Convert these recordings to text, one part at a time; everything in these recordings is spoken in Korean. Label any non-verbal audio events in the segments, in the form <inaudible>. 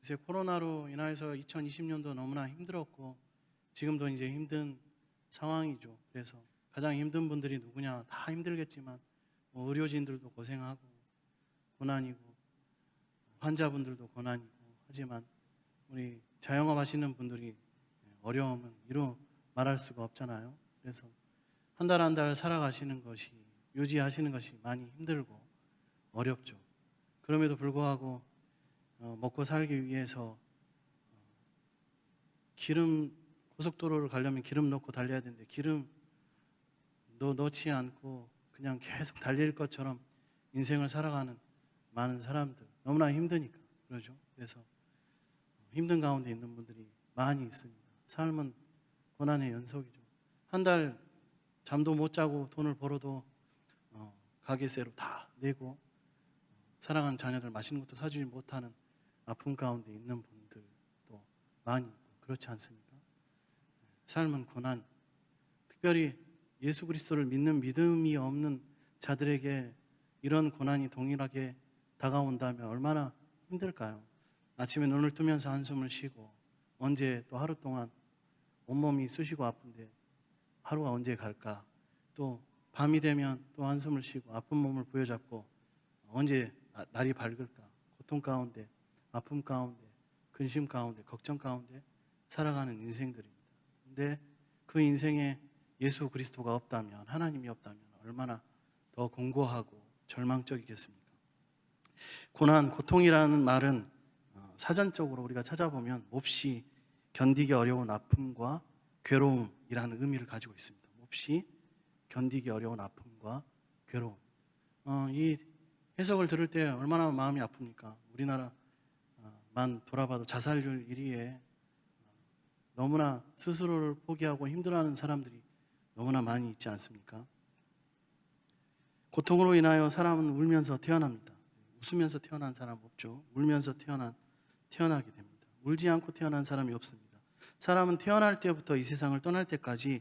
글쎄 코로나로 인하여서 2020년도 너무나 힘들었고 지금도 이제 힘든 상황이죠. 그래서 가장 힘든 분들이 누구냐 다 힘들겠지만 뭐 의료진들도 고생하고 고난이고 환자분들도 고난이고 하지만 우리 자영업 하시는 분들이 어려움은 이루 말할 수가 없잖아요. 그래서 한 달 한달 살아가시는 것이 유지하시는 것이 많이 힘들고 어렵죠. 그럼에도 불구하고 어, 먹고 살기 위해서 어, 기름 고속도로를 가려면 기름 넣고 달려야 되는데 기름 넣, 넣지 않고 그냥 계속 달릴 것처럼 인생을 살아가는 많은 사람들 너무나 힘드니까 그러죠. 그래서 힘든 가운데 있는 분들이 많이 있습니다. 삶은 고난의 연속이죠. 한 달 잠도 못 자고 돈을 벌어도 어, 가게세로 다 내고 사랑하는 자녀들 맛있는 것도 사주지 못하는 아픔 가운데 있는 분들도 많이 있고 그렇지 않습니까? 삶은 고난. 특별히 예수 그리스도를 믿는 믿음이 없는 자들에게 이런 고난이 동일하게 다가온다면 얼마나 힘들까요? 아침에 눈을 뜨면서 한숨을 쉬고 언제 또 하루 동안 온몸이 쑤시고 아픈데 하루가 언제 갈까? 또 밤이 되면 또 한숨을 쉬고 아픈 몸을 부여잡고 언제 나- 날이 밝을까? 고통 가운데, 아픔 가운데, 근심 가운데, 걱정 가운데 살아가는 인생들입니다. 근데 그 인생에 예수 그리스도가 없다면, 하나님이 없다면 얼마나 더 공고하고 절망적이겠습니까? 고난, 고통이라는 말은 어, 사전적으로 우리가 찾아보면 몹시 견디기 어려운 아픔과 괴로움이라는 의미를 가지고 있습니다. 몹시 견디기 어려운 아픔과 괴로움. 어, 이 해석을 들을 때 얼마나 마음이 아픕니까? 우리나라 만 돌아봐도 자살률 1위에 너무나 스스로를 포기하고 힘들어하는 사람들이 너무나 많이 있지 않습니까? 고통으로 인하여 사람은 울면서 태어납니다. 웃으면서 태어난 사람 없죠. 울면서 태어난 태어나게 됩니다. 울지 않고 태어난 사람이 없습니다. 사람은 태어날 때부터 이 세상을 떠날 때까지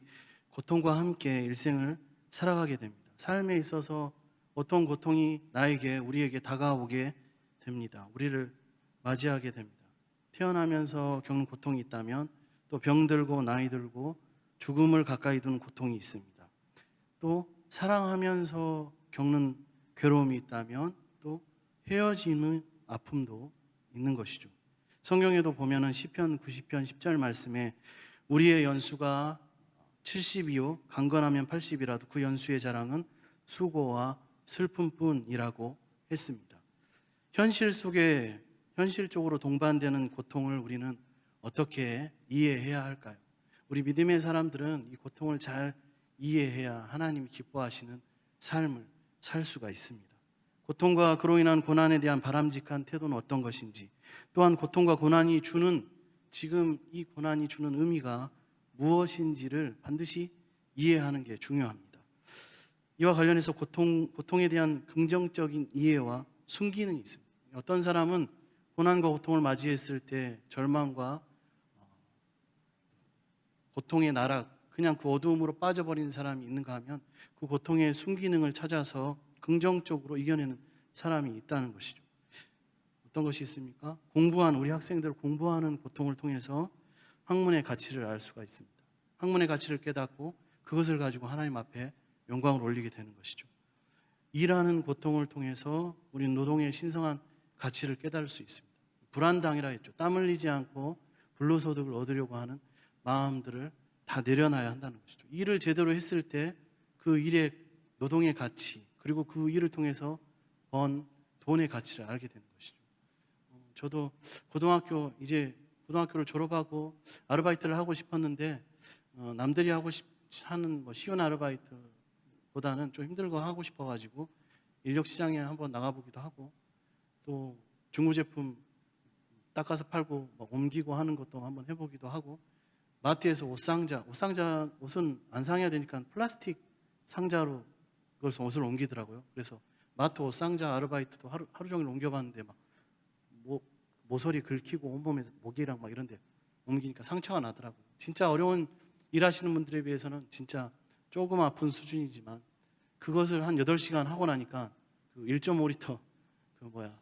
고통과 함께 일생을 살아가게 됩니다. 삶에 있어서 어떤 고통이 나에게 우리에게 다가오게 됩니다. 우리를 맞이하게 됩니다. 태어나면서 겪는 고통이 있다면 또 병들고 나이 들고 죽음을 가까이 두는 고통이 있습니다. 또 사랑하면서 겪는 괴로움이 있다면 또 헤어짐의 아픔도 있는 것이죠. 성경에도 보면은 시편 90편 10절 말씀에 우리의 연수가 70이요 강건하면 80이라도 그 연수의 자랑은 수고와 슬픔뿐이라고 했습니다. 현실 속에 현실적으로 동반되는 고통을 우리는 어떻게 이해해야 할까요? 우리 믿음의 사람들은 이 고통을 잘 이해해야 하나님이 기뻐하시는 삶을 살 수가 있습니다. 고통과 그로 인한 고난에 대한 바람직한 태도는 어떤 것인지, 또한 고통과 고난이 주는 지금 이 고난이 주는 의미가 무엇인지를 반드시 이해하는 게 중요합니다. 이와 관련해서 고통, 고통에 대한 긍정적인 이해와 순기능이 있습니다. 어떤 사람은 고난과 고통을 맞이했을 때 절망과 어, 고통의 나락, 그냥 그 어두움으로 빠져버리는 사람이 있는가 하면 그 고통의 순기능을 찾아서 긍정적으로 이겨내는 사람이 있다는 것이죠. 어떤 것이 있습니까? 공부한 우리 학생들 공부하는 고통을 통해서 학문의 가치를 알 수가 있습니다. 학문의 가치를 깨닫고 그것을 가지고 하나님 앞에 영광을 올리게 되는 것이죠. 일하는 고통을 통해서 우리 노동의 신성한 가치를 깨달을 수 있습니다. 불안당이라 했죠. 땀 흘리지 않고 불로소득을 얻으려고 하는 마음들을 다 내려놔야 한다는 것이죠. 일을 제대로 했을 때 그 일의 노동의 가치 그리고 그 일을 통해서 번 돈의 가치를 알게 되는 것이죠. 어, 저도 고등학교 이제 고등학교를 졸업하고 아르바이트를 하고 싶었는데 어, 남들이 하고 싶 하는 뭐 쉬운 아르바이트보다는 좀 힘들고 하고 싶어가지고 인력 시장에 한번 나가보기도 하고 또 중고 제품 닦아서 팔고 막 옮기고 하는 것도 한번 해보기도 하고 마트에서 옷 상자, 옷 상자 옷은 안 상해야 되니까 플라스틱 상자로 그걸 옷을 옮기더라고요. 그래서 마트 옷 상자 아르바이트도 하루, 하루 종일 옮겨봤는데 막 모, 모서리 긁히고 온몸에 모기랑 막 이런데 옮기니까 상처가 나더라고요. 진짜 어려운 일하시는 분들에 비해서는 진짜 조금 아픈 수준이지만 그것을 한 8시간 하고 나니까 그 1.5리터 그 뭐야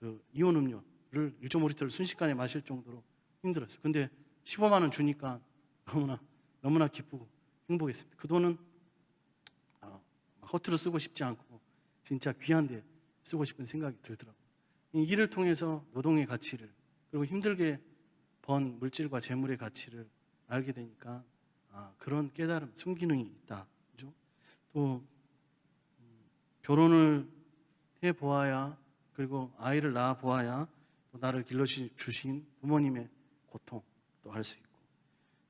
그 이온 음료 1.5리터를 순식간에 마실 정도로 힘들었어요. 근데 15만 원 주니까 너무나 너무나 기쁘고 행복했습니다. 그 돈은 어, 허투루 쓰고 싶지 않고 진짜 귀한데 쓰고 싶은 생각이 들더라고요. 이 일을 통해서 노동의 가치를 그리고 힘들게 번 물질과 재물의 가치를 알게 되니까 아, 그런 깨달음, 순기능이 있다. 그죠? 또 음, 결혼을 해 보아야 그리고 아이를 낳아 보아야 또 나를 길러 주신 부모님의 고통 또알수 있고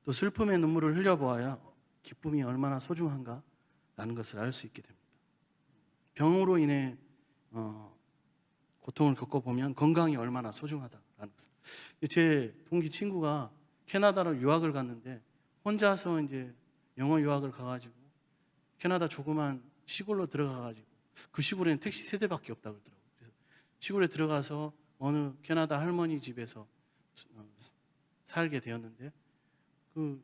또 슬픔의 눈물을 흘려 보아야 기쁨이 얼마나 소중한가라는 것을 알 수 있게 됩니다. 병으로 인해 어, 고통을 겪어보면 건강이 얼마나 소중하다라는 것을. 제 동기 친구가 캐나다로 유학을 갔는데 혼자서 이제 영어 유학을 가가지고 캐나다 조그만 시골로 들어가가지고 그 시골에는 택시 세 대밖에 없다고 그러더라고요. 그래서 시골에 들어가서 어느 캐나다 할머니 집에서 어, 살게 되었는데 그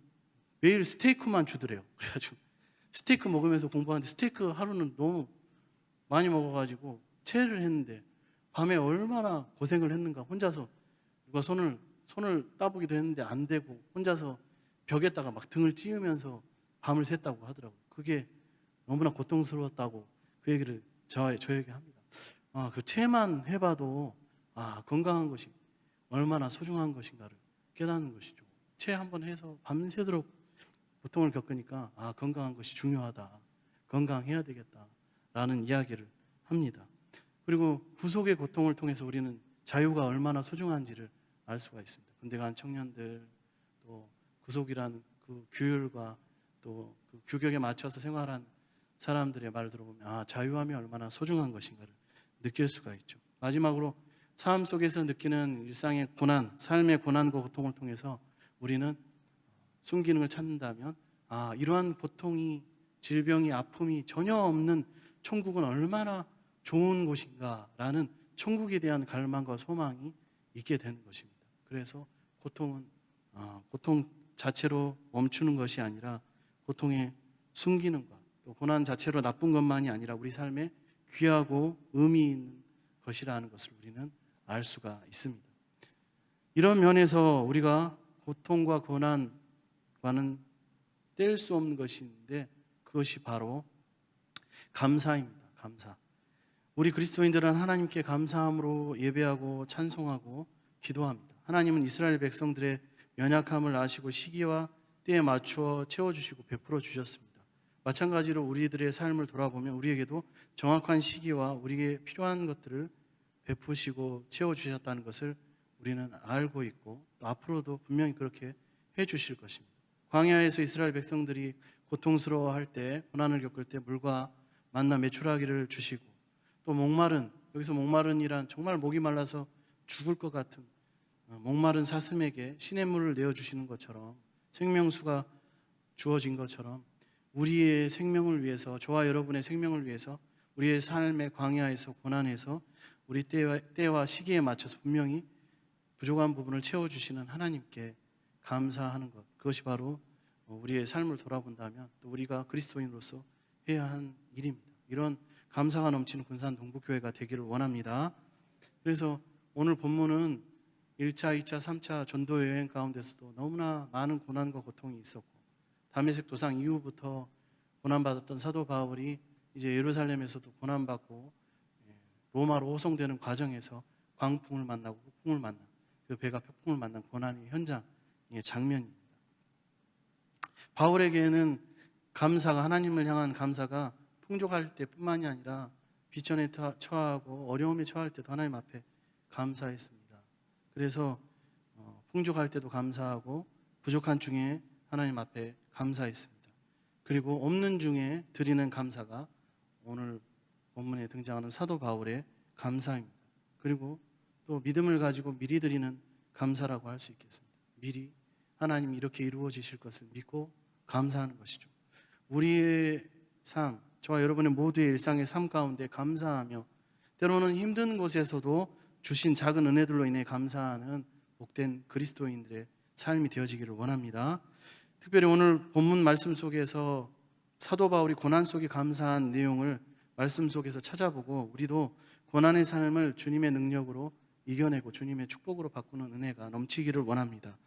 매일 스테이크만 주더래요. <laughs> 그래가지고 스테이크 먹으면서 공부하는데 스테이크 하루는 너무 많이 먹어가지고 체를 했는데 밤에 얼마나 고생을 했는가 혼자서 누가 손을 손을 따보기도 했는데 안 되고 혼자서 벽에다가 막 등을 찌우면서 밤을 샜다고 하더라고요. 그게 너무나 고통스러웠다고 그 얘기를 저, 저에게 합니다. 아, 그 체만 해봐도 아, 건강한 것이 얼마나 소중한 것인가를 깨닫는 것이죠. 체 한번 해서 밤새도록 고통을 겪으니까 아, 건강한 것이 중요하다. 건강해야 되겠다 라는 이야기를 합니다. 그리고 구속의 고통을 통해서 우리는 자유가 얼마나 소중한지를 알 수가 있습니다. 군대 간 청년들 또 구속이라는 그 규율과 또 그 규격에 맞춰서 생활한 사람들의 말을 들어보면 아 자유함이 얼마나 소중한 것인가를 느낄 수가 있죠. 마지막으로 삶 속에서 느끼는 일상의 고난, 삶의 고난과 고통을 통해서 우리는 순기능을 찾는다면 아 이러한 고통이 질병이 아픔이 전혀 없는 천국은 얼마나 좋은 곳인가라는 천국에 대한 갈망과 소망이 있게 되는 것입니다. 그래서 고통은 아, 고통 자체로 멈추는 것이 아니라 고통의 숨기는과 또 고난 자체로 나쁜 것만이 아니라 우리 삶에 귀하고 의미 있는 것이라는 것을 우리는 알 수가 있습니다. 이런 면에서 우리가 고통과 고난과는 뗄 수 없는 것인데 그것이 바로 감사입니다. 감사. 우리 그리스도인들은 하나님께 감사함으로 예배하고 찬송하고 기도합니다. 하나님은 이스라엘 백성들의 연약함을 아시고 시기와 때에 맞추어 채워주시고 베풀어 주셨습니다. 마찬가지로 우리들의 삶을 돌아보면 우리에게도 정확한 시기와 우리에게 필요한 것들을 베푸시고 채워주셨다는 것을 우리는 알고 있고 또 앞으로도 분명히 그렇게 해 주실 것입니다. 광야에서 이스라엘 백성들이 고통스러워할 때, 고난을 겪을 때 물과 만나 매출하기를 주시고 또 목마른 여기서 목마른이란 정말 목이 말라서 죽을 것 같은 어, 목마른 사슴에게 신의 물을 내어 주시는 것처럼 생명수가 주어진 것처럼 우리의 생명을 위해서 저와 여러분의 생명을 위해서 우리의 삶의 광야에서 고난에서 우리 때와, 때와 시기에 맞춰서 분명히 부족한 부분을 채워주시는 하나님께 감사하는 것 그것이 바로 우리의 삶을 돌아본다면 또 우리가 그리스도인으로서 해야 한 일입니다. 이런 감사가 넘치는 군산 동북교회가 되기를 원합니다. 그래서 오늘 본문은 1차, 2차, 3차 전도 여행 가운데서도 너무나 많은 고난과 고통이 있었고 담에색 도상 이후부터 고난받았던 사도 바울이 이제 예루살렘에서도 고난받고 예, 로마로 호송되는 과정에서 광풍을 만나고 폭풍을 만난 그 배가 폭풍을 만난 고난의 현장의 장면입니다. 바울에게는 감사가 하나님을 향한 감사가 풍족할 때뿐만이 아니라 비천에 처하고 어려움에 처할 때도 하나님 앞에 감사했습니다. 그래서 어, 풍족할 때도 감사하고 부족한 중에 하나님 앞에 감사했습니다. 그리고 없는 중에 드리는 감사가 오늘 본문에 등장하는 사도 바울의 감사입니다. 그리고 또 믿음을 가지고 미리 드리는 감사라고 할 수 있겠습니다. 미리 하나님 이렇게 이루어 지실 것을 믿고 감사하는 것이죠. 우리의 삶, 저와 여러분의 모두의 일상의 삶 가운데 감사하며 때로는 힘든 곳에서도 주신 작은 은혜들로 인해 감사하는 복된 그리스도인들의 삶이 되어지기를 원합니다. 특별히 오늘 본문 말씀 속에서 사도 바울이 고난 속에 감사한 내용을 말씀 속에서 찾아보고 우리도 고난의 삶을 주님의 능력으로 이겨내고 주님의 축복으로 바꾸는 은혜가 넘치기를 원합니다.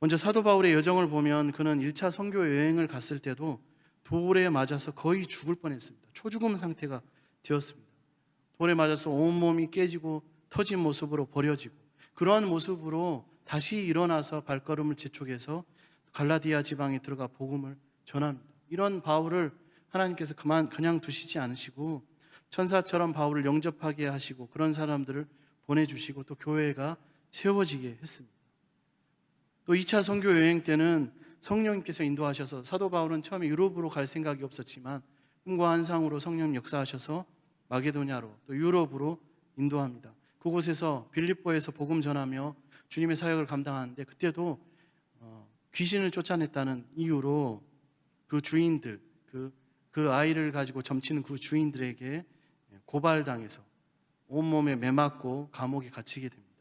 먼저 사도 바울의 여정을 보면 그는 1차 선교 여행을 갔을 때도 돌에 맞아서 거의 죽을 뻔했습니다. 초죽음 상태가 되었습니다. 돌에 맞아서 온몸이 깨지고 터진 모습으로 버려지고 그러한 모습으로 다시 일어나서 발걸음을 재촉해서 갈라디아 지방에 들어가 복음을 전합니다. 이런 바울을 하나님께서 그만 그냥 두시지 않으시고 천사처럼 바울을 영접하게 하시고 그런 사람들을 보내주시고 또 교회가 세워지게 했습니다. 또 2차 선교 여행 때는 성령님께서 인도하셔서 사도 바울은 처음에 유럽으로 갈 생각이 없었지만 꿈과 환상으로 성령 역사하셔서 마게도냐로 또 유럽으로 인도합니다. 그곳에서 빌립보에서 복음 전하며 주님의 사역을 감당하는데 그때도 어, 귀신을 쫓아냈다는 이유로 그 주인들 그, 그 아이를 가지고 점치는 그 주인들에게 고발당해서 온몸에 매맞고 감옥에 갇히게 됩니다.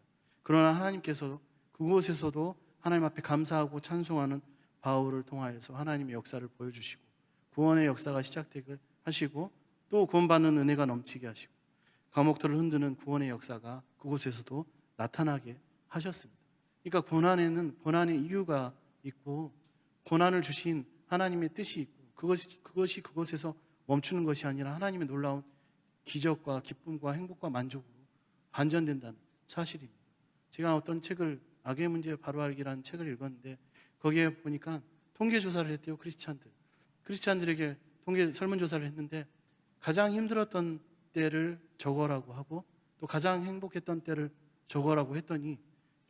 그러나 하나님께서 그곳에서도 하나님 앞에 감사하고 찬송하는 바울을 통하여서 하나님의 역사를 보여주시고 구원의 역사가 시작되게 하시고 또 구원받는 은혜가 넘치게 하시고 감옥들을 흔드는 구원의 역사가 그곳에서도 나타나게 하셨습니다. 그러니까 고난에는 고난의 이유가 있고 고난을 주신 하나님의 뜻이 있고 그것이 그것이 그곳에서 멈추는 것이 아니라 하나님의 놀라운 기적과 기쁨과 행복과 만족으로 반전된다는 사실입니다. 제가 어떤 책을 악의 문제 바로 알기라는 책을 읽었는데 거기에 보니까 통계 조사를 했대요 크리스찬들. 크리스찬들에게 통계 설문 조사를 했는데 가장 힘들었던 때를 적어라고 하고 또 가장 행복했던 때를 적어라고 했더니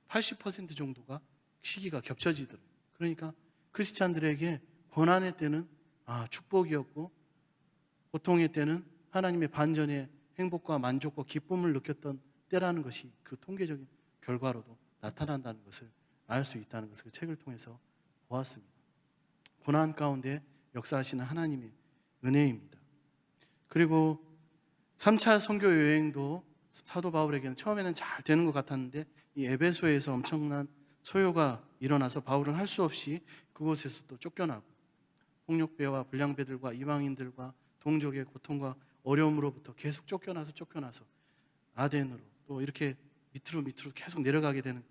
80% 정도가 시기가 겹쳐지더라고요. 그러니까 크리스찬들에게 고난의 때는 아, 축복이었고 고통의 때는 하나님의 반전의 행복과 만족과 기쁨을 느꼈던 때라는 것이 그 통계적인 결과로도 나타난다는 것을 알 수 있다는 것을 그 책을 통해서 보았습니다. 고난 가운데 역사하시는 하나님의 은혜입니다. 그리고 3차 선교 여행도 사도 바울에게는 처음에는 잘 되는 것 같았는데 이 에베소에서 엄청난 소요가 일어나서 바울은 할 수 없이 그곳에서 또 쫓겨나고 폭력배와 불량배들과 이방인들과 동족의 고통과 어려움으로부터 계속 쫓겨나서 쫓겨나서 아덴으로 또 이렇게 밑으로 밑으로 계속 내려가게 되는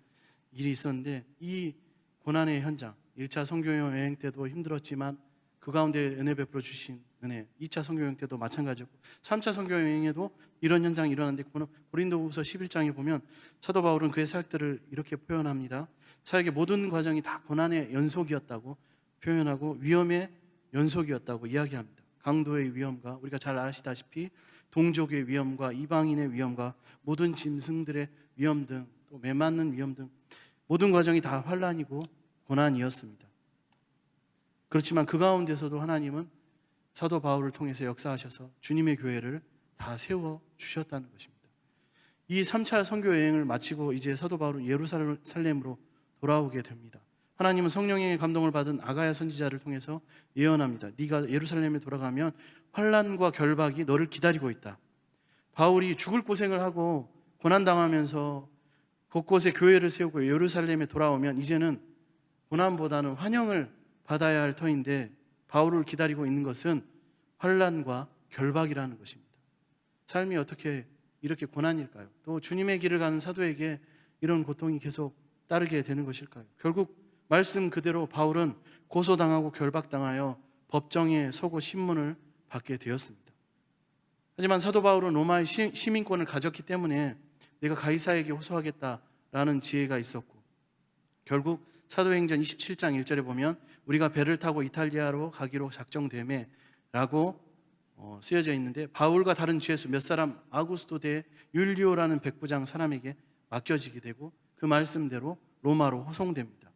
일이 있었는데 이 고난의 현장 1차 선교 여행 때도 힘들었지만 그 가운데 은혜 베풀어 주신 은혜 2차 선교 여행 때도 마찬가지였고 3차 선교 여행에도 이런 현장이 일어났는데 고린도후서 11장에 보면 사도 바울은 그의 사역들을 이렇게 표현합니다. 사역의 모든 과정이 다 고난의 연속이었다고 표현하고 위험의 연속이었다고 이야기합니다. 강도의 위험과 우리가 잘 아시다시피 동족의 위험과 이방인의 위험과 모든 짐승들의 위험 등 또 매맞는 위험 등 모든 과정이 다 환란이고 고난이었습니다. 그렇지만 그 가운데서도 하나님은 사도 바울을 통해서 역사하셔서 주님의 교회를 다 세워 주셨다는 것입니다. 이 3차 선교 여행을 마치고 이제 사도 바울은 예루살렘으로 돌아오게 됩니다. 하나님은 성령의 감동을 받은 아가야 선지자를 통해서 예언합니다. 네가 예루살렘에 돌아가면 환란과 결박이 너를 기다리고 있다. 바울이 죽을 고생을 하고 고난 당하면서 곳곳에 교회를 세우고 예루살렘에 돌아오면 이제는 고난보다는 환영을 받아야 할 터인데 바울을 기다리고 있는 것은 환란과 결박이라는 것입니다. 삶이 어떻게 이렇게 고난일까요? 또 주님의 길을 가는 사도에게 이런 고통이 계속 따르게 되는 것일까요? 결국 말씀 그대로 바울은 고소당하고 결박당하여 법정에 서고 신문을 받게 되었습니다. 하지만 사도 바울은 로마의 시민권을 가졌기 때문에 내가 가이사에게 호소하겠다라는 지혜가 있었고 결국 사도행전 27장 1절에 보면 우리가 배를 타고 이탈리아로 가기로 작정됨에라고 어, 쓰여져 있는데 바울과 다른 죄수 몇 사람 아구스토 대 율리오라는 백부장 사람에게 맡겨지게 되고 그 말씀대로 로마로 호송됩니다.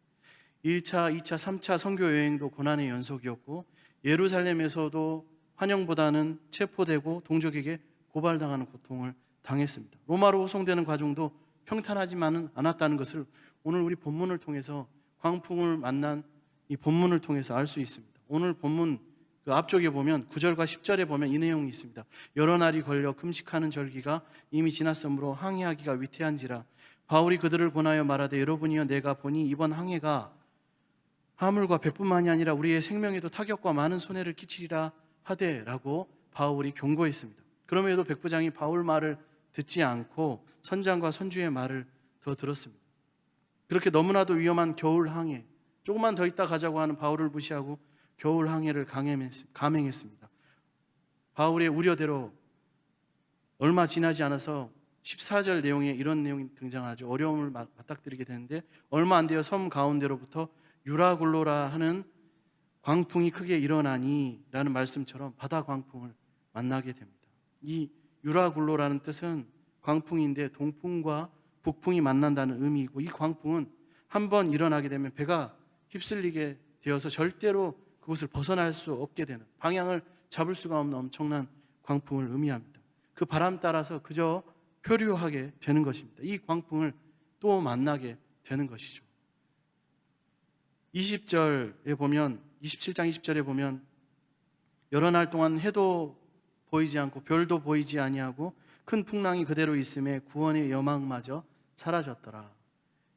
1차, 2차, 3차 선교 여행도 고난의 연속이었고 예루살렘에서도 환영보다는 체포되고 동족에게 고발당하는 고통을 당했습니다. 로마로 호송되는 과정도 평탄하지만은 않았다는 것을 오늘 우리 본문을 통해서 광풍을 만난 이 본문을 통해서 알 수 있습니다. 오늘 본문 그 앞쪽에 보면 9절과 10절에 보면 이 내용이 있습니다. 여러 날이 걸려 금식하는 절기가 이미 지났으므로 항해하기가 위태한지라 바울이 그들을 권하여 말하되 여러분이여 내가 보니 이번 항해가 하물과 배뿐만이 아니라 우리의 생명에도 타격과 많은 손해를 끼치리라 하되라고 바울이 경고했습니다. 그럼에도 백부장이 바울 말을 듣지 않고 선장과 선주의 말을 더 들었습니다. 그렇게 너무나도 위험한 겨울 항해, 조금만 더 있다 가자고 하는 바울을 무시하고 겨울 항해를 감행했습니다. 바울의 우려대로 얼마 지나지 않아서 14절 내용에 이런 내용이 등장하죠. 어려움을 마- 맞닥뜨리게 되는데 얼마 안 되어 섬 가운데로부터 유라굴로라 하는 광풍이 크게 일어나니라는 말씀처럼 바다 광풍을 만나게 됩니다. 이 유라굴로라는 뜻은 광풍인데 동풍과 북풍이 만난다는 의미이고 이 광풍은 한 번 일어나게 되면 배가 휩쓸리게 되어서 절대로 그곳을 벗어날 수 없게 되는 방향을 잡을 수가 없는 엄청난 광풍을 의미합니다. 그 바람 따라서 그저 표류하게 되는 것입니다. 이 광풍을 또 만나게 되는 것이죠. 20절에 보면 27장 20절에 보면 여러 날 동안 해도 보이지 않고 별도 보이지 아니하고 큰 풍랑이 그대로 있음에 구원의 여망마저 사라졌더라.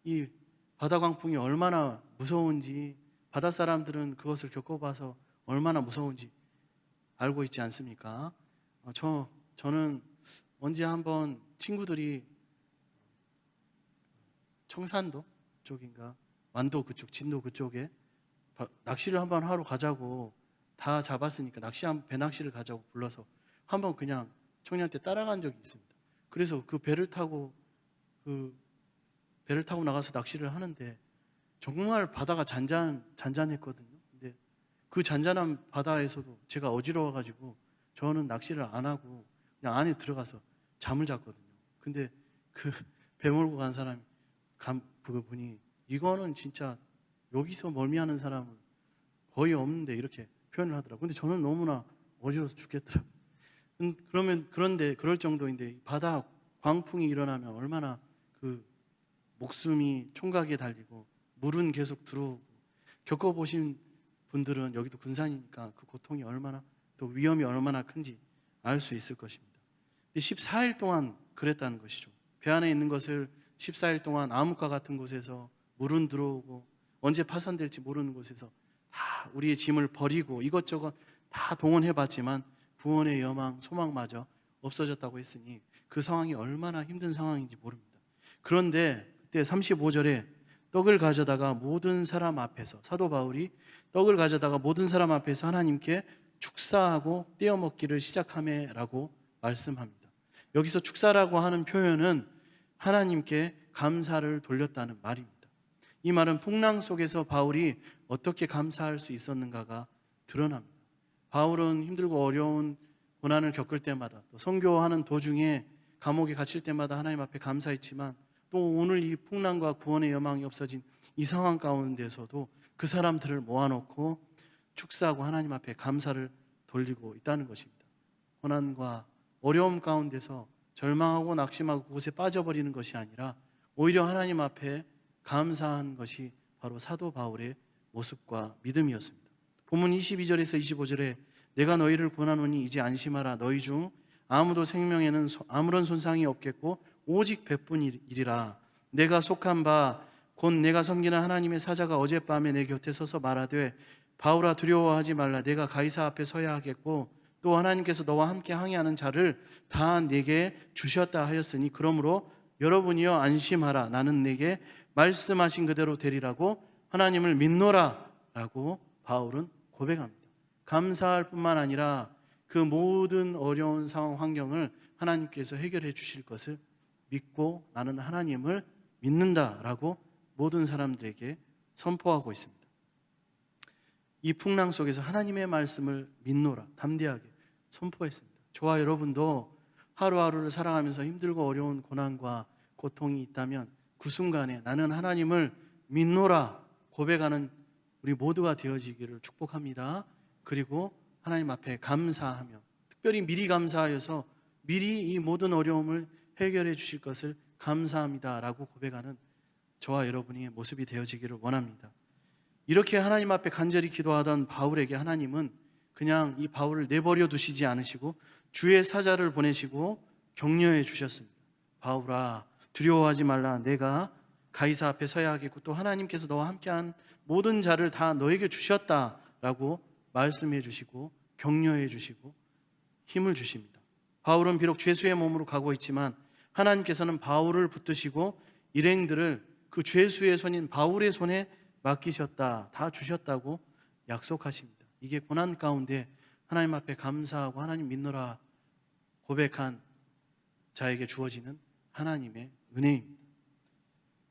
이 바다 광풍이 얼마나 무서운지 바다 사람들은 그것을 겪어봐서 얼마나 무서운지 알고 있지 않습니까? 어, 저 저는 언제 한번 친구들이 청산도 쪽인가 완도 그쪽 진도 그쪽에 바- 낚시를 한번 하러 가자고 다 잡았으니까 낚시 한 배낚시를 가자고 불러서 한번 그냥 청년한테 따라간 적이 있습니다. 그래서 그 배를 타고 그 배를 타고 나가서 낚시를 하는데 정말 바다가 잔잔 잔잔했거든요. 근데 그 잔잔한 바다에서도 제가 어지러워 가지고 저는 낚시를 안 하고 그냥 안에 들어가서 잠을 잤거든요. 근데 그 <laughs> 배 몰고 간 사람이 감, 그분이 이거는 진짜 여기서 멀미하는 사람은 거의 없는데 이렇게 표현을 하더라고요. 근데 저는 너무나 어지러워서 죽겠더라고요. 음, 그러면 그런데 그럴 정도인데 이 바다 광풍이 일어나면 얼마나 그 목숨이 총각에 달리고 물은 계속 들어오고 겪어보신 분들은 여기도 군산이니까 그 고통이 얼마나 또 위험이 얼마나 큰지 알 수 있을 것입니다. 14일 동안 그랬다는 것이죠. 배 안에 있는 것을 14일 동안 암흑과 같은 곳에서 물은 들어오고 언제 파손될지 모르는 곳에서 다 우리의 짐을 버리고 이것저것 다 동원해 봤지만 구원의 여망, 소망마저 없어졌다고 했으니 그 상황이 얼마나 힘든 상황인지 모릅니다. 그런데 그때 35절에 떡을 가져다가 모든 사람 앞에서 사도 바울이 떡을 가져다가 모든 사람 앞에서 하나님께 축사하고 떼어 먹기를 시작하매라고 말씀합니다. 여기서 축사라고 하는 표현은 하나님께 감사를 돌렸다는 말입니다. 이 말은 풍랑 속에서 바울이 어떻게 감사할 수 있었는가가 드러납니다. 바울은 힘들고 어려운 고난을 겪을 때마다 또 선교하는 도중에 감옥에 갇힐 때마다 하나님 앞에 감사했지만 또 오늘 이 풍랑과 구원의 여망이 없어진 이 상황 가운데서도 그 사람들을 모아놓고 축사하고 하나님 앞에 감사를 돌리고 있다는 것입니다. 고난과 어려움 가운데서 절망하고 낙심하고 그곳에 빠져버리는 것이 아니라 오히려 하나님 앞에 감사한 것이 바로 사도 바울의 모습과 믿음이었습니다. 본문 22절에서 25절에 내가 너희를 권하노니 이제 안심하라. 너희 중 아무도 생명에는 소- 아무런 손상이 없겠고 오직 백분이리라. 내가 속한 바 곧 내가 섬기는 하나님의 사자가 어젯밤에 내 곁에 서서 말하되 바울아 두려워하지 말라. 내가 가이사 앞에 서야 하겠고 또 하나님께서 너와 함께 항해하는 자를 다 내게 주셨다 하였으니 그러므로 여러분이여 안심하라. 나는 내게 말씀하신 그대로 되리라고 하나님을 믿노라라고 바울은 고백합니다. 감사할 뿐만 아니라 그 모든 어려운 상황 환경을 하나님께서 해결해 주실 것을 믿고 나는 하나님을 믿는다라고 모든 사람들에게 선포하고 있습니다. 이 풍랑 속에서 하나님의 말씀을 믿노라 담대하게 선포했습니다. 저와 여러분도 하루하루를 살아가면서 힘들고 어려운 고난과 고통이 있다면 그 순간에 나는 하나님을 믿노라 고백하는 우리 모두가 되어지기를 축복합니다. 그리고 하나님 앞에 감사하며 특별히 미리 감사하여서 미리 이 모든 어려움을 해결해 주실 것을 감사합니다라고 고백하는 저와 여러분의 모습이 되어지기를 원합니다. 이렇게 하나님 앞에 간절히 기도하던 바울에게 하나님은 그냥 이 바울을 내버려 두시지 않으시고 주의 사자를 보내시고 격려해 주셨습니다. 바울아 두려워하지 말라 내가 가이사 앞에 서야 하겠고 또 하나님께서 너와 함께한 모든 자를 다 너에게 주셨다라고 말씀해 주시고 격려해 주시고 힘을 주십니다. 바울은 비록 죄수의 몸으로 가고 있지만 하나님께서는 바울을 붙드시고 일행들을 그 죄수의 손인 바울의 손에 맡기셨다. 다 주셨다고 약속하십니다. 이게 고난 가운데 하나님 앞에 감사하고 하나님 믿노라 고백한 자에게 주어지는 하나님의 은혜입니다.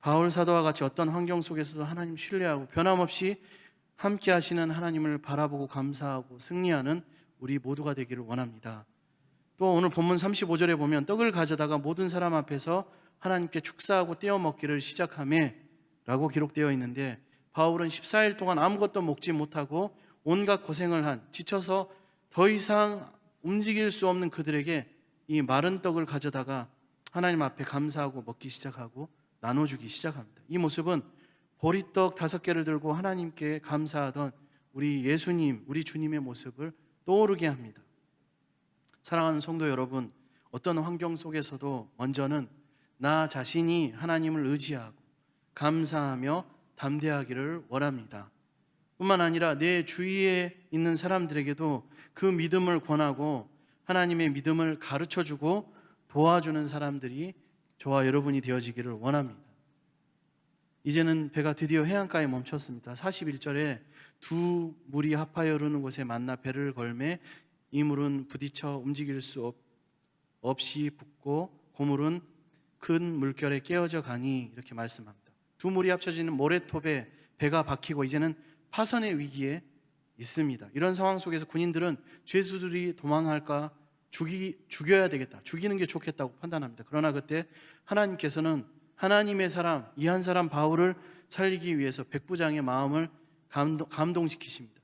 바울 사도와 같이 어떤 환경 속에서도 하나님 신뢰하고 변함없이 함께 하시는 하나님을 바라보고 감사하고 승리하는 우리 모두가 되기를 원합니다. 또 오늘 본문 35절에 보면 떡을 가져다가 모든 사람 앞에서 하나님께 축사하고 떼어 먹기를 시작하며 라고 기록되어 있는데 바울은 14일 동안 아무것도 먹지 못하고 온갖 고생을 한 지쳐서 더 이상 움직일 수 없는 그들에게 이 마른 떡을 가져다가 하나님 앞에 감사하고 먹기 시작하고 나눠주기 시작합니다. 이 모습은 보리떡 다섯 개를 들고 하나님께 감사하던 우리 예수님, 우리 주님의 모습을 떠오르게 합니다. 사랑하는 성도 여러분, 어떤 환경 속에서도 먼저는 나 자신이 하나님을 의지하고 감사하며 담대하기를 원합니다. 뿐만 아니라 내 주위에 있는 사람들에게도 그 믿음을 권하고 하나님의 믿음을 가르쳐 주고 도와주는 사람들이 저와 여러분이 되어지기를 원합니다. 이제는 배가 드디어 해안가에 멈췄습니다. 41절에 두 물이 합하여 흐르는 곳에 만나 배를 걸매 이 물은 부딪혀 움직일 수 없, 없이 붓고 고물은 큰 물결에 깨어져 가니 이렇게 말씀합니다. 두 물이 합쳐지는 모래톱에 배가 박히고 이제는 파선의 위기에 있습니다. 이런 상황 속에서 군인들은 죄수들이 도망할까 죽이, 죽여야 되겠다. 죽이는 게 좋겠다고 판단합니다. 그러나 그때 하나님께서는 하나님의 사람, 이 한 사람 바울을 살리기 위해서 백부장의 마음을 감동, 감동시키십니다.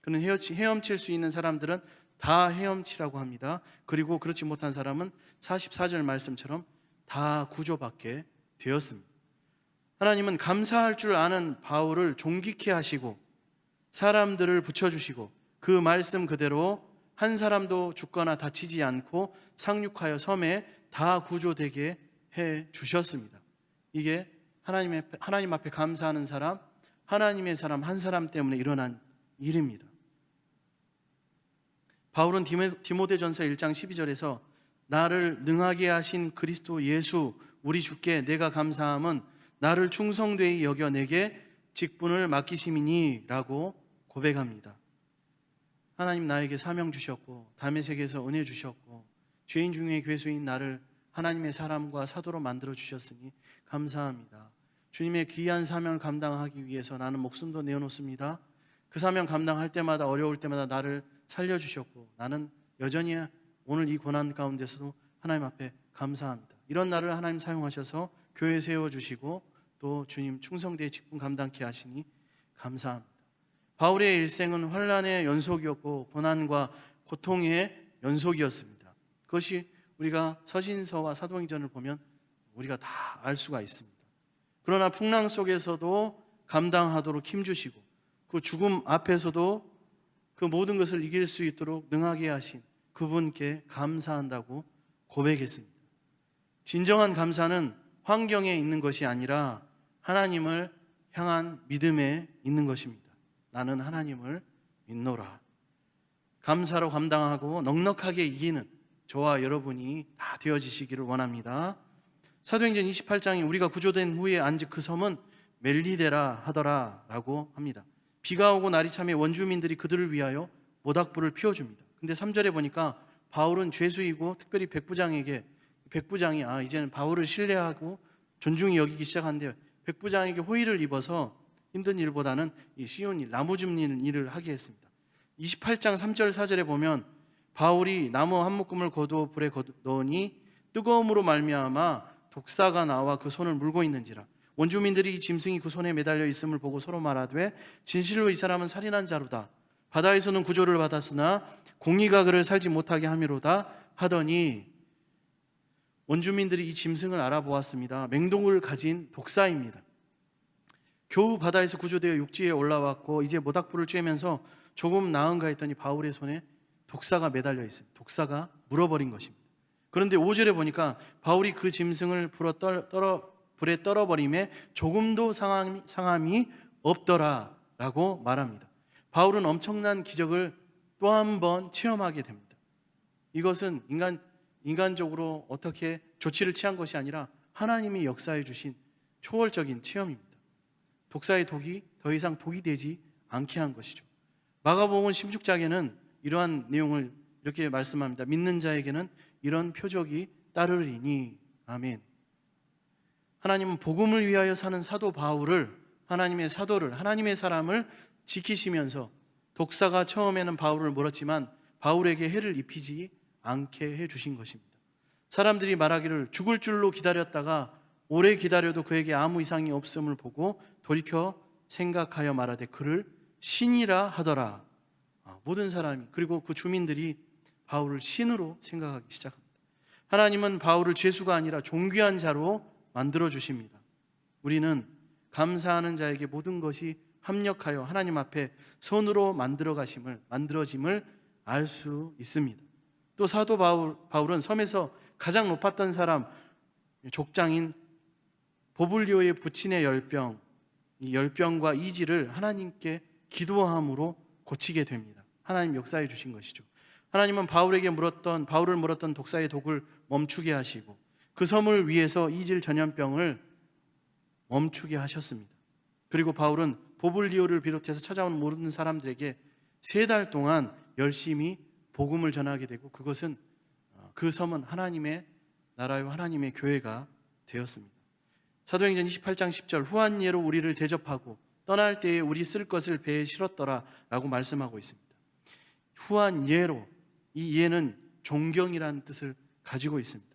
그는 헤엄치, 헤엄칠 수 있는 사람들은 다 헤엄치라고 합니다. 그리고 그렇지 못한 사람은 44절 말씀처럼 다 구조받게 되었습니다. 하나님은 감사할 줄 아는 바울을 존귀케 하시고 사람들을 붙여주시고 그 말씀 그대로 한 사람도 죽거나 다치지 않고 상륙하여 섬에 다 구조되게 해 주셨습니다. 이게 하나님의, 하나님 앞에 감사하는 사람, 하나님의 사람 한 사람 때문에 일어난 일입니다. 바울은 디모데전서 1장 12절에서 나를 능하게 하신 그리스도 예수 우리 주께 내가 감사함은 나를 충성되이 여겨 내게 직분을 맡기심이니라고 고백합니다. 하나님 나에게 사명 주셨고 담의 세계에서 은혜 주셨고 죄인 중에 괴수인 나를 하나님의 사람과 사도로 만들어 주셨으니 감사합니다. 주님의 귀한 사명을 감당하기 위해서 나는 목숨도 내어놓습니다. 그 사명 감당할 때마다 어려울 때마다 나를 살려 주셨고 나는 여전히 오늘 이 고난 가운데서도 하나님 앞에 감사합니다. 이런 날을 하나님 사용하셔서 교회 세워 주시고 또 주님 충성대의 직분 감당케 하시니 감사합니다. 바울의 일생은 환란의 연속이었고 고난과 고통의 연속이었습니다. 그것이 우리가 서신서와 사도행전을 보면 우리가 다 알 수가 있습니다. 그러나 풍랑 속에서도 감당하도록 힘주시고 그 죽음 앞에서도 그 모든 것을 이길 수 있도록 능하게 하신 그분께 감사한다고 고백했습니다. 진정한 감사는 환경에 있는 것이 아니라 하나님을 향한 믿음에 있는 것입니다. 나는 하나님을 믿노라. 감사로 감당하고 넉넉하게 이기는 저와 여러분이 다 되어지시기를 원합니다. 사도행전 28장에 우리가 구조된 후에 안즉 그 섬은 멜리데라 하더라라고 합니다. 비가 오고 날이 참에 원주민들이 그들을 위하여 모닥불을 피워줍니다. 근데 3절에 보니까 바울은 죄수이고 특별히 백부장에게 백부장이 아 이제는 바울을 신뢰하고 존중히 여기기 시작한데요. 백부장에게 호의를 입어서 힘든 일보다는 이 쉬운 일, 나무 줍는 일을 하게 했습니다. 28장 3절 4절에 보면 바울이 나무 한 묶음을 거두어 불에 넣으니 뜨거움으로 말미암아 독사가 나와 그 손을 물고 있는지라 원주민들이 이 짐승이 그 손에 매달려 있음을 보고 서로 말하되 진실로 이 사람은 살인한 자로다 바다에서는 구조를 받았으나 공의가 그를 살지 못하게 함이로다 하더니 원주민들이 이 짐승을 알아보았습니다. 맹독을 가진 독사입니다. 겨우 바다에서 구조되어 육지에 올라왔고 이제 모닥불을 쬐면서 조금 나은가 했더니 바울의 손에 독사가 매달려 있습니다. 독사가 물어버린 것입니다. 그런데 5절에 보니까 바울이 그 짐승을 불어 떨어, 불에 떨어버림에 조금도 상함이, 상함이 없더라라고 말합니다. 바울은 엄청난 기적을 또 한 번 체험하게 됩니다. 이것은 인간 인간적으로 어떻게 조치를 취한 것이 아니라 하나님이 역사해 주신 초월적인 체험입니다. 독사의 독이 더 이상 독이 되지 않게 한 것이죠. 마가복음 16장에는 이러한 내용을 이렇게 말씀합니다. 믿는 자에게는 이런 표적이 따르리니 아멘. 하나님은 복음을 위하여 사는 사도 바울을 하나님의 사도를 하나님의 사람을 지키시면서 독사가 처음에는 바울을 물었지만 바울에게 해를 입히지 않게 해 주신 것입니다. 사람들이 말하기를 죽을 줄로 기다렸다가 오래 기다려도 그에게 아무 이상이 없음을 보고 돌이켜 생각하여 말하되 그를 신이라 하더라. 아, 모든 사람이 그리고 그 주민들이 바울을 신으로 생각하기 시작합니다. 하나님은 바울을 죄수가 아니라 존귀한 자로 만들어 주십니다. 우리는 감사하는 자에게 모든 것이 합력하여 하나님 앞에 손으로 만들어 가심을 만들어짐을 알 수 있습니다. 또 사도 바울, 바울은 섬에서 가장 높았던 사람 족장인 보블리오의 부친의 열병 이 열병과 이지를 하나님께 기도함으로 고치게 됩니다. 하나님 역사해 주신 것이죠. 하나님은 바울에게 물었던 바울을 물었던 독사의 독을 멈추게 하시고 그 섬을 위해서 이질 전염병을 멈추게 하셨습니다. 그리고 바울은 보블리오를 비롯해서 찾아온 모든 사람들에게 세 달 동안 열심히 복음을 전하게 되고 그것은 어, 그 섬은 하나님의 나라요 하나님의 교회가 되었습니다. 사도행전 28장 10절 후한 예로 우리를 대접하고 떠날 때에 우리 쓸 것을 배에 실었더라라고 말씀하고 있습니다. 후한 예로 이 예는 존경이라는 뜻을 가지고 있습니다.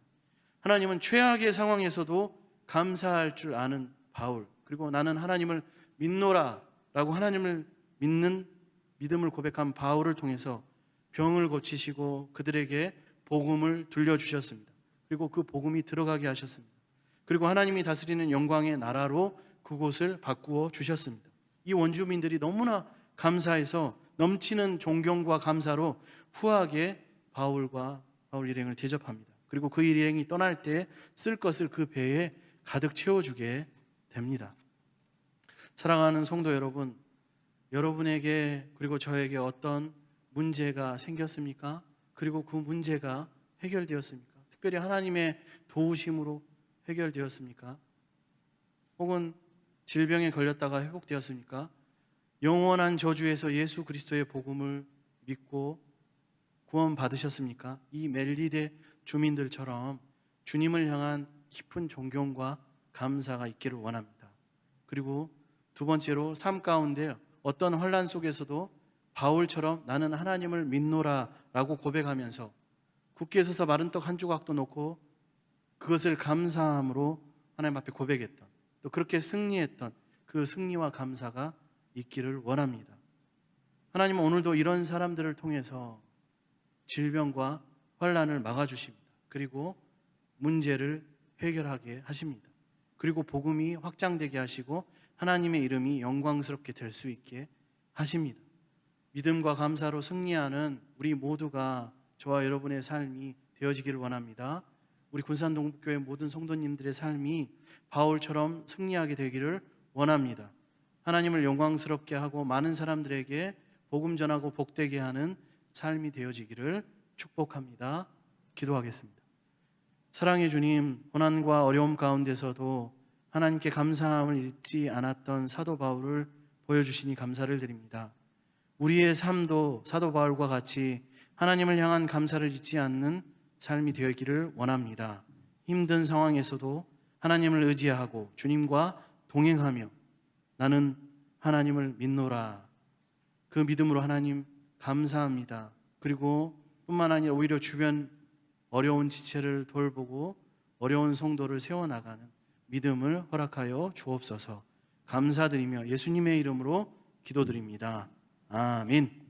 하나님은 최악의 상황에서도 감사할 줄 아는 바울 그리고 나는 하나님을 믿노라라고 하나님을 믿는 믿음을 고백한 바울을 통해서 병을 고치시고 그들에게 복음을 들려주셨습니다. 그리고 그 복음이 들어가게 하셨습니다. 그리고 하나님이 다스리는 영광의 나라로 그곳을 바꾸어 주셨습니다. 이 원주민들이 너무나 감사해서 넘치는 존경과 감사로 후하게 바울과 바울 일행을 대접합니다. 그리고 그 일행이 떠날 때 쓸 것을 그 배에 가득 채워주게 됩니다. 사랑하는 성도 여러분, 여러분에게 그리고 저에게 어떤 문제가 생겼습니까? 그리고 그 문제가 해결되었습니까? 특별히 하나님의 도우심으로 해결되었습니까? 혹은 질병에 걸렸다가 회복되었습니까? 영원한 저주에서 예수 그리스도의 복음을 믿고 구원 받으셨습니까? 이 멜리데 주민들처럼 주님을 향한 깊은 존경과 감사가 있기를 원합니다. 그리고 두 번째로 삶 가운데 어떤 혼란 속에서도 바울처럼 나는 하나님을 믿노라라고 고백하면서 굳게 서서 마른 떡 한 조각도 놓고 그것을 감사함으로 하나님 앞에 고백했던 또 그렇게 승리했던 그 승리와 감사가 있기를 원합니다. 하나님은 오늘도 이런 사람들을 통해서 질병과 환란을 막아 주십니다. 그리고 문제를 해결하게 하십니다. 그리고 복음이 확장되게 하시고 하나님의 이름이 영광스럽게 될 수 있게 하십니다. 믿음과 감사로 승리하는 우리 모두가 저와 여러분의 삶이 되어지기를 원합니다. 우리 군산 동북교회 모든 성도님들의 삶이 바울처럼 승리하게 되기를 원합니다. 하나님을 영광스럽게 하고 많은 사람들에게 복음 전하고 복되게 하는 삶이 되어지기를 축복합니다. 기도하겠습니다. 사랑의 주님, 고난과 어려움 가운데서도 하나님께 감사함을 잃지 않았던 사도 바울을 보여주시니 감사를 드립니다. 우리의 삶도 사도 바울과 같이 하나님을 향한 감사를 잊지 않는 삶이 되기를 원합니다. 힘든 상황에서도 하나님을 의지하고 주님과 동행하며 나는 하나님을 믿노라. 그 믿음으로 하나님 감사합니다. 그리고 뿐만 아니라 오히려 주변 어려운 지체를 돌보고 어려운 성도를 세워나가는 믿음을 허락하여 주옵소서 감사드리며 예수님의 이름으로 기도드립니다. 아멘.